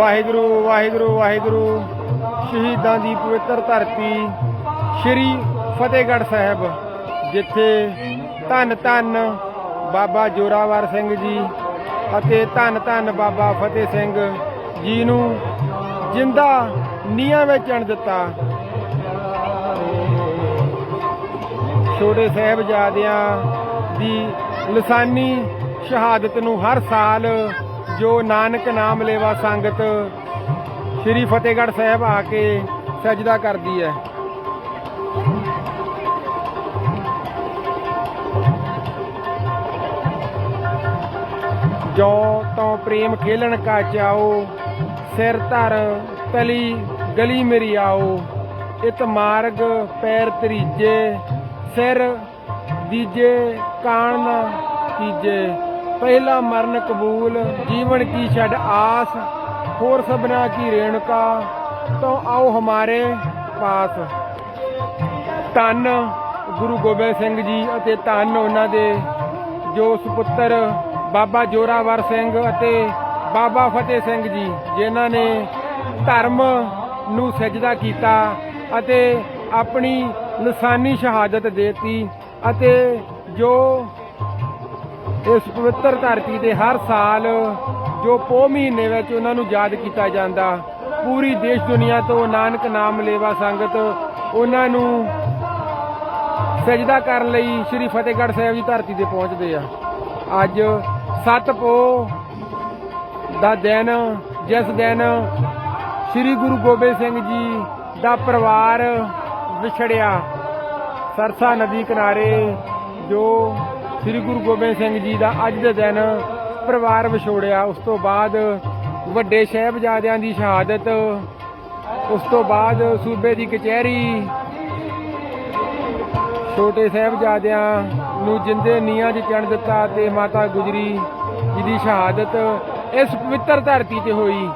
ਵਾਹਿਗੁਰੂ ਵਾਹਿਗੁਰੂ ਵਾਹਿਗੁਰੂ। ਸ਼ਹੀਦਾਂ ਦੀ ਪਵਿੱਤਰ ਧਰਤੀ ਸ਼੍ਰੀ ਫਤਿਹਗੜ੍ਹ ਸਾਹਿਬ, ਜਿੱਥੇ ਧੰਨ ਧੰਨ ਬਾਬਾ ਜੋਰਾਵਰ ਸਿੰਘ ਜੀ ਅਤੇ ਧੰਨ ਧੰਨ ਬਾਬਾ ਫਤਿਹ ਸਿੰਘ ਜੀ ਨੂੰ ਜਿੰਦਾ ਨੀਹਾਂ ਵਿੱਚ ਚਣ ਦਿੱਤਾ। ਛੋਟੇ ਸਾਹਿਬਜ਼ਾਦਿਆਂ ਦੀ ਲਸਾਨੀ ਸ਼ਹਾਦਤ ਨੂੰ ਹਰ ਸਾਲ ਜੋ ਨਾਨਕ ਨਾਮ ਲੇਵਾ ਸੰਗਤ, ਸ੍ਰੀ ਫਤਿਹਗੜ੍ਹ ਸਾਹਿਬ ਆ ਕੇ ਸਜਦਾ ਕਰਦੀ ਹੈ। ਜੋ ਤੋਂ ਪ੍ਰੇਮ ਖੇਲਣ ਕਾ ਚਾਓ, ਸਿਰ ਧਰ ਤਲੀ ਗਲੀ ਮੇਰੀ ਆਓ, ਇਤ ਮਾਰਗ ਪੈਰ ਤਰੀਜੇ ਸਿਰ ਦੀਜੇ ਕਾਣ ਕੀਜੇ। ਪਹਿਲਾ ਮਰਨ ਕਬੂਲ, ਜੀਵਨ ਕੀ ਛੱਡ ਆਸ, ਹੋਰ ਸਭਨਾ ਕੀ ਰੇਣਕਾ ਤੋਂ ਆਓ ਹਮਾਰੇ ਪਾਸ। ਧੰਨ ਗੁਰੂ ਗੋਬਿੰਦ ਸਿੰਘ ਜੀ ਅਤੇ ਧੰਨ ਉਹਨਾਂ ਦੇ, ਜੋ ਸੁਪੁੱਤਰ ਬਾਬਾ ਜੋਰਾਵਰ ਸਿੰਘ ਅਤੇ ਬਾਬਾ ਫਤਿਹ ਸਿੰਘ ਜੀ, ਜਿਨ੍ਹਾਂ ਨੇ ਧਰਮ ਨੂੰ ਸਜਦਾ ਕੀਤਾ ਅਤੇ ਆਪਣੀ ਲਸਾਨੀ ਸ਼ਹਾਦਤ ਦੇਤੀ ਅਤੇ ਜੋ ਇਸ ਪਵਿੱਤਰ ਧਰਤੀ ਤੇ ਹਰ ਸਾਲ ਜੋ ਪੋ ਮਹੀਨੇ ਵਿੱਚ ਉਹਨਾਂ ਨੂੰ ਯਾਦ ਕੀਤਾ ਜਾਂਦਾ, ਪੂਰੀ ਦੇਸ਼ ਦੁਨੀਆ ਤੋਂ ਨਾਨਕ ਨਾਮ ਲੇਵਾ ਸੰਗਤ ਉਹਨਾਂ ਨੂੰ ਸਜਦਾ ਕਰਨ ਲਈ ਸ੍ਰੀ ਫਤਿਹਗੜ੍ਹ ਸਾਹਿਬ ਦੀ ਧਰਤੀ ਤੇ ਪਹੁੰਚਦੇ ਆ। ਅੱਜ ਸੱਤ ਪੋ ਦਾ ਦਿਨ, ਜਿਸ ਦਿਨ ਸ੍ਰੀ ਗੁਰੂ ਗੋਬਿੰਦ ਸਿੰਘ ਜੀ ਦਾ ਪਰਿਵਾਰ ਵਿਛੜਿਆ ਸਰਸਾ ਨਦੀ ਕਿਨਾਰੇ, ਜੋ ਸ੍ਰੀ ਗੁਰੂ ਗੋਬਿੰਦ ਸਿੰਘ ਜੀ ਦਾ ਅੱਜ ਦੇ ਦਿਨ ਪਰਿਵਾਰ ਵਿਛੋੜਿਆ। ਉਸ ਤੋਂ ਬਾਅਦ ਵੱਡੇ ਸਾਹਿਬਜ਼ਾਦਿਆਂ ਦੀ ਸ਼ਹਾਦਤ, ਉਸ ਤੋਂ ਬਾਅਦ ਸੂਬੇ ਦੀ ਕਚਹਿਰੀ। ਛੋਟੇ ਸਾਹਿਬਜ਼ਾਦਿਆਂ ਨੂੰ ਜਿੰਦੇ ਨੀਹਾਂ 'ਚ ਚਣ ਦਿੱਤਾ ਤੇ ਮਾਤਾ ਗੁਜਰੀ ਜੀ ਦੀ ਸ਼ਹਾਦਤ ਇਸ ਪਵਿੱਤਰ ਧਰਤੀ ਤੇ ਹੋਈ।